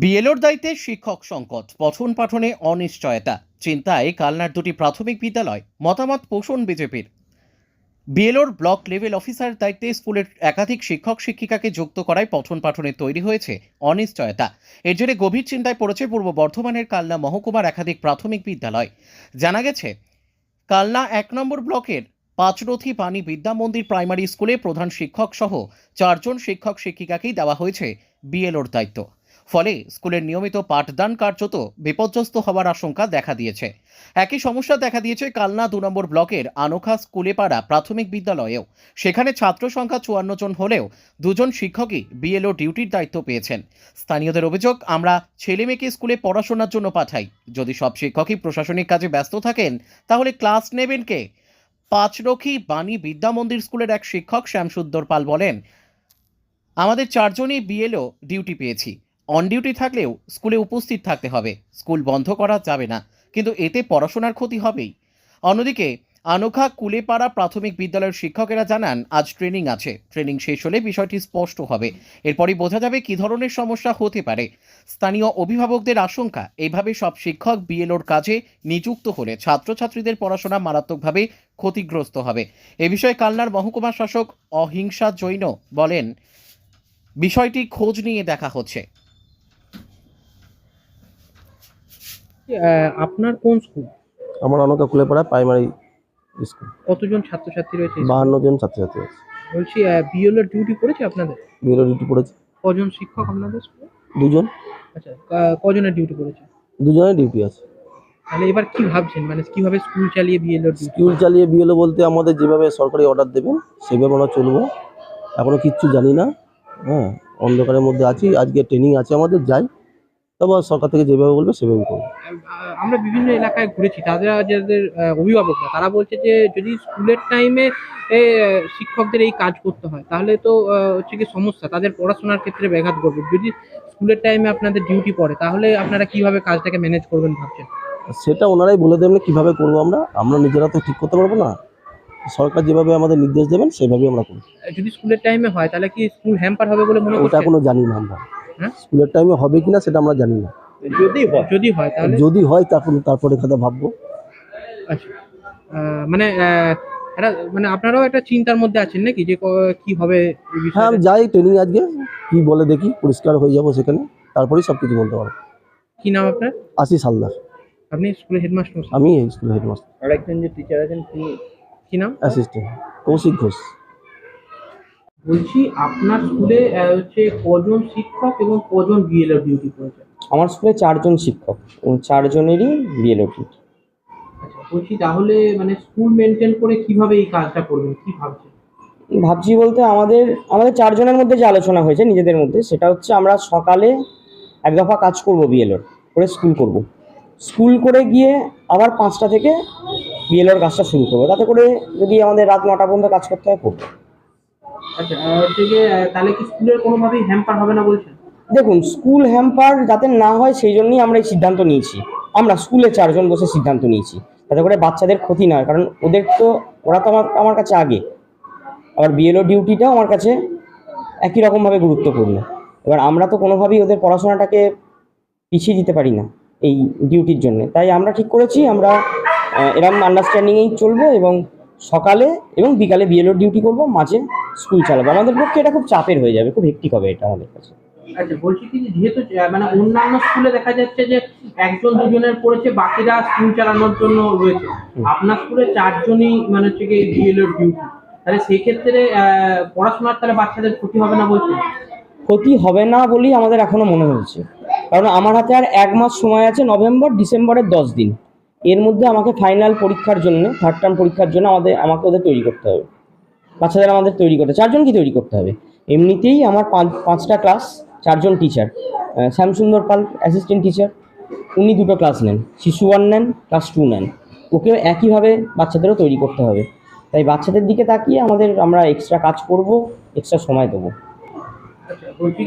বিএলওর দায়িত্বে শিক্ষক সংকট, পঠন পাঠনে অনিশ্চয়তা, চিন্তায় কালনার দুটি প্রাথমিক বিদ্যালয়, মতামত পোষণ বিজেপির। বিএলওর ব্লক লেভেল অফিসার দায়িত্বে স্কুলের একাধিক শিক্ষক শিক্ষিকাকে যুক্ত করায় পঠন পাঠনে তৈরি হয়েছে অনিশ্চয়তা। এর জেরে গভীর চিন্তায় পড়েছে পূর্ব বর্ধমানের কালনা মহকুমার একাধিক প্রাথমিক বিদ্যালয়। জানা গেছে, কালনা এক নম্বর ব্লকের পাঁচরথী পানি বিদ্যা মন্দির প্রাইমারি স্কুলে প্রধান শিক্ষক সহ চারজন শিক্ষক শিক্ষিকাকেই দেওয়া হয়েছে বিএলওর দায়িত্ব। ফলে স্কুলের নিয়মিত পাঠদান কার্যত বিপর্যস্ত হওয়ার আশঙ্কা দেখা দিয়েছে। একই সমস্যা দেখা দিয়েছে কালনা দু নম্বর ব্লকের আনোখা স্কুলেপাড়া প্রাথমিক বিদ্যালয়েও। সেখানে ছাত্র সংখ্যা চুয়ান্ন জন হলেও দুজন শিক্ষকই বিএলও ডিউটির দায়িত্ব পেয়েছেন। স্থানীয়দের অভিযোগ, আমরা ছেলে মেয়েকে স্কুলে পড়াশোনার জন্য পাঠাই। যদি সব শিক্ষকই প্রশাসনিক কাজে ব্যস্ত থাকেন, তাহলে ক্লাস নেবেন কে? পাঁচরখি বাণী বিদ্যা মন্দির স্কুলের এক শিক্ষক শ্যামসুন্দর পাল বলেন, আমাদের চারজনই বিএলও ডিউটি পেয়েছি। অন ডিউটি থাকলেও স্কুলে উপস্থিত থাকতে হবে। স্কুল বন্ধ করা যাবে না, কিন্তু এতে পড়াশোনার ক্ষতি হবেই। অন্যদিকে, আনোখা কুলেপাড়া প্রাথমিক বিদ্যালয়ের শিক্ষকেরা জানান, আজ ট্রেনিং আছে। ট্রেনিং শেষ হলে বিষয়টি স্পষ্ট হবে। এরপরই বোঝা যাবে কী ধরনের সমস্যা হতে পারে। স্থানীয় অভিভাবকদের আশঙ্কা এইভাবে সব শিক্ষক বিএলওর কাজে নিযুক্ত হলে ছাত্রছাত্রীদের পড়াশোনা মারাত্মকভাবে ক্ষতিগ্রস্ত হবে। এ বিষয়ে কালনার মহকুমা শাসক অহিংসা জৈন বলেন, বিষয়টি খোঁজ নিয়ে দেখা হচ্ছে। আপনার কোন স্কুল আমার অনেক কুলেপাড়া প্রাইমারি স্কুল কতজন ছাত্রছাত্রী রয়েছে? বাহান্ন জন ছাত্রছাত্রী আছে বলছি বিএল এর ডিউটি করেছে আপনাদের? বিএলও ডিউটি পড়েছে। কজন শিক্ষক আপনাদের স্কুলে দুজন। আচ্ছা কজনের ডিউটি করেছে দুজনের ডিউটি আছে। তাহলে এবার কি ভাবছেন? মানে কীভাবে স্কুল চালিয়ে বিএল এর স্কুল চালিয়ে বিএলও বলতে আমাদের যেভাবে সরকারি অর্ডার দেবেন সেভাবে আমরা চলবো। এখনও কিচ্ছু জানি না। হ্যাঁ অন্ধকারের মধ্যে আছি। আজকে ট্রেনিং আছে আমাদের যাই। তারপর সরকার থেকে যেভাবে বলবে সেভাবে করব। আমরা বিভিন্ন এলাকায় ঘুরেছি তাদের যাদের অভিভাবকরা তারা বলছে যে যদি স্কুলের টাইমে শিক্ষকদের এই কাজ করতে হয় তাহলে তো হচ্ছে কি সমস্যা তাদের পড়াশোনার ক্ষেত্রে ব্যাঘাত করবে যদি স্কুলের টাইমে আপনাদের ডিউটি পড়ে তাহলে আপনারা কীভাবে কাজটাকে ম্যানেজ করবেন ভাবছেন? সেটা ওনারাই বলে দেবেন কীভাবে করব আমরা? আমরা নিজেরা তো ঠিক করতে পারব না। সরকার যেভাবে আমাদের নির্দেশ দেবেন সেভাবেই আমরা করব। যদি স্কুলের টাইমে হয় তাহলে কি স্কুল হ্যাম্পার হবে বলে মনে ওটা এখনও জানি না আমরা। হ্যাঁ? স্কুলের টাইমে হবে কিনা সেটা আমরা জানি না। যদি হয়। যদি হয় তাহলে? যদি হয় তখন তারপরে কথা ভাববো। আচ্ছা। মানে একটা মানে আপনারাও একটা চিন্তার মধ্যে আছেন নাকি যে ক- কি হবে হ্যাঁ আমি যাই ট্রেনিং আজকে কি বলে দেখি পরিষ্কার হয়ে যাব সেখানে তারপরেই সব কিছু বলতে পারব। কি নাম আপনার? আশিস হালদার। আপনি স্কুলের হেডমাস্টার আমি স্কুলের হেডমাস্টার আর একজন যে টিচার আছেন তিনি কি নাম? অ্যাসিস্ট্যান্ট কৌশিক ঘোষ। বলছি আপনার স্কুলে হচ্ছে কজন শিক্ষক এবং কজন বিএলআর ডিউটি করেছে? আমার স্কুলে চারজন শিক্ষক চারজনেরই বিএলও ডিউটি আচ্ছা বলছি তাহলে মানে স্কুল মেনটেন করে কীভাবে এই কাজটা করবেন কি ভাবছেন? ভাবছি বলতে আমাদের আমাদের চারজনের মধ্যে যে আলোচনা হয়েছে নিজেদের মধ্যে সেটা হচ্ছে আমরা সকালে এক দফা কাজ করব বিএলওর করে স্কুল করব। স্কুল করে গিয়ে আবার পাঁচটা থেকে বিএলওর কাজটা শুরু করব। তাতে করে যদি আমাদের রাত নটা পর্যন্ত কাজ করতে হয় করব। আচ্ছা তাহলে কি স্কুলের কোনোভাবেই হ্যাম্পার হবে না বলছেন? দেখুন স্কুল হ্যাম্পার যাতে না হয় সেই জন্যই আমরা এই সিদ্ধান্ত নিয়েছি। আমরা স্কুলে চারজন বসে সিদ্ধান্ত নিয়েছি। তাতে করে বাচ্চাদের ক্ষতি না হয় কারণ ওদের তো ওরা তো আমার আমার কাছে আগে। আবার বিএলও ডিউটিটাও আমার কাছে একই রকমভাবে গুরুত্বপূর্ণ। এবার আমরা তো কোনোভাবেই ওদের পড়াশোনাটাকে পিছিয়ে দিতে পারি না এই ডিউটির জন্য। তাই আমরা ঠিক করেছি আমরা এরম আন্ডারস্ট্যান্ডিংয়েই চলবো এবং সকালে এবং বিকালে বিএলও ডিউটি করব মাঝে স্কুল চালাবো। আমাদের পক্ষে এটা খুব চাপের হয়ে যাবে খুব হেক্টিক হবে এটা আমাদের কাছে। আচ্ছা বলছি কি যেহেতু মানে অন্যান্য স্কুলে দেখা যাচ্ছে যে একজন দুজনের পড়েছে বাকিরা স্কুল চালানোর জন্য রয়েছে। আপনার স্কুলে চারজনই মানে হচ্ছে কি বিএলওর ডিউটি তাহলে সেই ক্ষেত্রে পড়াশোনার তাহলে বাচ্চাদের ক্ষতি হবে না বলছেন? ক্ষতি হবে না বলেই আমাদের এখনও মনে হচ্ছে। কারণ আমার হাতে আর এক মাস সময় আছে নভেম্বর ডিসেম্বরের দশ দিন। এর মধ্যে আমাকে ফাইনাল পরীক্ষার জন্য থার্ড টার্ম পরীক্ষার জন্য আমাদের আমাকে ওদের তৈরি করতে হবে। বাচ্চাদের আমাদের তৈরি করতে চারজনকে তৈরি করতে হবে। এমনিতেই আমার পাঁচ পাঁচটা ক্লাস চারজন teacher Shyamsundar Pal assistant teacher উনি দুটো ক্লাস নেন। শিশু ওয়ান নেন ক্লাস টু নেন। ওকেও একইভাবে বাচ্চাদেরও তৈরি করতে হবে। তাই বাচ্চাদের দিকে তাকিয়ে আমাদের আমরা এক্সট্রা কাজ করব এক্সট্রা সময় দেবো। আচ্ছা কি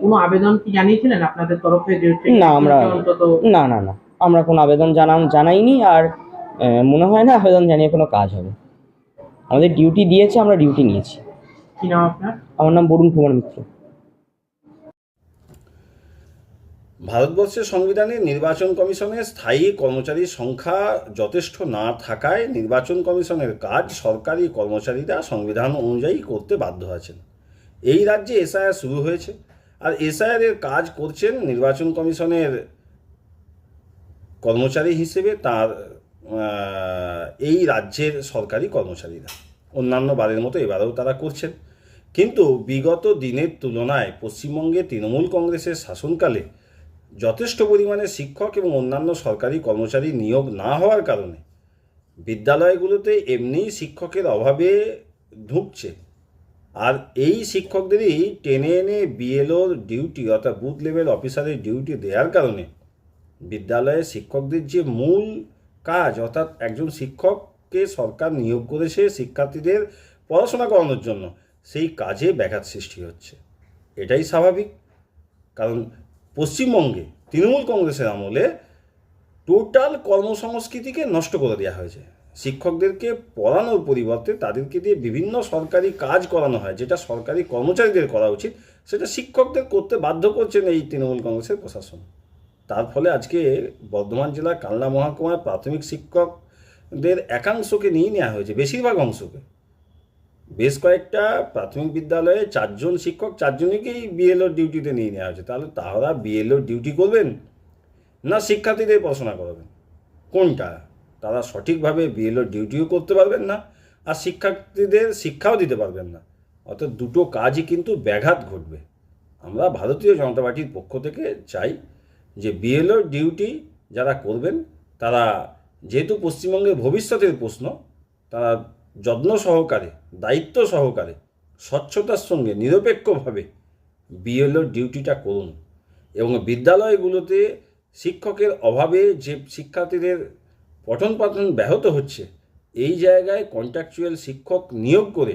কোনো আবেদন কি জানিয়েছিলেন আপনাদের তরফে না, আমরা- না না না। আমরা কোনো আবেদন জানান জানাইনি আর মনে হয় না আবেদন জানিয়ে কোনো কাজ হবে। আমাদের ডিউটি দিয়েছে আমরা ডিউটি নিয়েছি। কি নাম আপনার? আমার নাম বরুণ কুমার মিত্র। ভারতবর্ষের সংবিধানে নির্বাচন কমিশনের স্থায়ী কর্মচারীর সংখ্যা যথেষ্ট না থাকায় নির্বাচন কমিশনের কাজ সরকারি কর্মচারীরা সংবিধান অনুযায়ী করতে বাধ্য আছেন। এই রাজ্যে এসআইআর শুরু হয়েছে। আর এসআইআর এর কাজ করছেন নির্বাচন কমিশনের কর্মচারী হিসেবে তার এই রাজ্যের সরকারি কর্মচারীরা। অন্যান্য বারের মতো এবারেও তারা করছেন। কিন্তু বিগত দিনের তুলনায় পশ্চিমবঙ্গে তৃণমূল কংগ্রেসের শাসনকালে যথেষ্ট পরিমাণে শিক্ষক এবং অন্যান্য সরকারি কর্মচারী নিয়োগ না হওয়ার কারণে বিদ্যালয়গুলোতে এমনিই শিক্ষকের অভাবে ঢুকছে। আর এই শিক্ষকদেরই টেনে এনে বিএলওর ডিউটি অর্থাৎ বুথ লেভেল অফিসারের ডিউটি দেওয়ার কারণে বিদ্যালয়ে শিক্ষকদের যে মূল কাজ, অর্থাৎ একজন শিক্ষককে সরকার নিয়োগ করেছে শিক্ষার্থীদের পড়াশোনা করানোর জন্য, সেই কাজে ব্যাঘাত সৃষ্টি হচ্ছে। এটাই স্বাভাবিক। কারণ পশ্চিমবঙ্গে, তৃণমূল কংগ্রেসের আমলে টোটাল কর্মসংস্কৃতিকে নষ্ট করে দেওয়া হয়েছে। শিক্ষকদেরকে পড়ানোর পরিবর্তে তাদেরকে দিয়ে বিভিন্ন সরকারি কাজ করানো হয়, যেটা সরকারি কর্মচারীদের করা উচিত, সেটা শিক্ষকদের করতে বাধ্য করছেন এই তৃণমূল কংগ্রেসের প্রশাসন। তার ফলে আজকে বর্ধমান জেলার কালনা মহকুমার প্রাথমিক শিক্ষকদের একাংশকে নিয়ে নেওয়া হয়েছে, বেশিরভাগ অংশকে। বেশ কয়েকটা প্রাথমিক বিদ্যালয়ে চারজন শিক্ষক, চারজনকেই বিএলওর ডিউটিতে নিয়ে নেওয়া হয়েছে। তাহলে তারা বিএলওর ডিউটি করবেন না শিক্ষার্থীদের পড়াশোনা করাবেন? কোনটা? তারা সঠিকভাবে বিএলওর ডিউটিও করতে পারবেন না আর শিক্ষার্থীদের শিক্ষাও দিতে পারবেন না। অর্থাৎ দুটো কাজই কিন্তু ব্যাঘাত ঘটবে। আমরা ভারতীয় জনতা পার্টির পক্ষ থেকে চাই যে বিএলওর ডিউটি যারা করবেন, তারা যেহেতু পশ্চিমবঙ্গের ভবিষ্যতের প্রশ্ন, তারা যত্ন সহকারে, দায়িত্ব সহকারে, স্বচ্ছতার সঙ্গে, নিরপেক্ষভাবে বিএলওর ডিউটিটা করুন। এবং বিদ্যালয়গুলোতে শিক্ষকের অভাবে যে শিক্ষার্থীদের পঠন পাঠন ব্যাহত হচ্ছে, এই জায়গায় কন্ট্রাকচুয়াল শিক্ষক নিয়োগ করে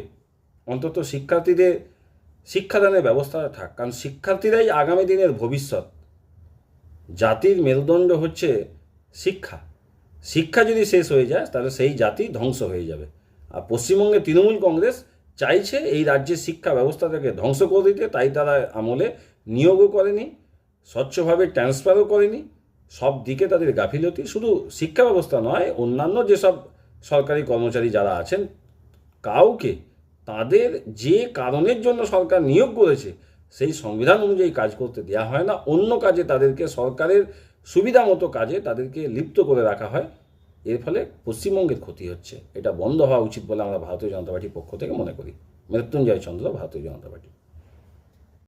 অন্তত শিক্ষার্থীদের শিক্ষাদানের ব্যবস্থাটা থাক। কারণ শিক্ষার্থীরাই আগামী দিনের ভবিষ্যৎ। জাতির মেরুদণ্ড হচ্ছে শিক্ষা। শিক্ষা যদি শেষ হয়ে যায়, তাহলে সেই জাতি ধ্বংস হয়ে যাবে। আর পশ্চিমবঙ্গে তৃণমূল কংগ্রেস চাইছে এই রাজ্যের শিক্ষা ব্যবস্থাটাকে ধ্বংস করে দিতে, তাই তারা আমলে নিয়োগও করেনি, স্বচ্ছভাবে ট্রান্সফারও করেনি, সব দিকে তাদের গাফিলতি। শুধু শিক্ষা ব্যবস্থা নয়, অন্যান্য যেসব সরকারি কর্মচারী যারা আছেন, কাউকে তাদের যে কারণের জন্য সরকার নিয়োগ করেছে সেই সংবিধান অনুযায়ী কাজ করতে দেওয়া হয় না। অন্য কাজে তাদেরকে সরকারের সুবিধা মতো কাজে তাদেরকে লিপ্ত করে রাখা হয়। এর ফলে পশ্চিমবঙ্গের ক্ষতি হচ্ছে। এটা বন্ধ হওয়া উচিত বলে আমরা ভারতীয় জনতা পার্টির পক্ষ থেকে মনে করি। মৃত্যুঞ্জয় চন্দ্র, ভারতীয় জনতা পার্টি।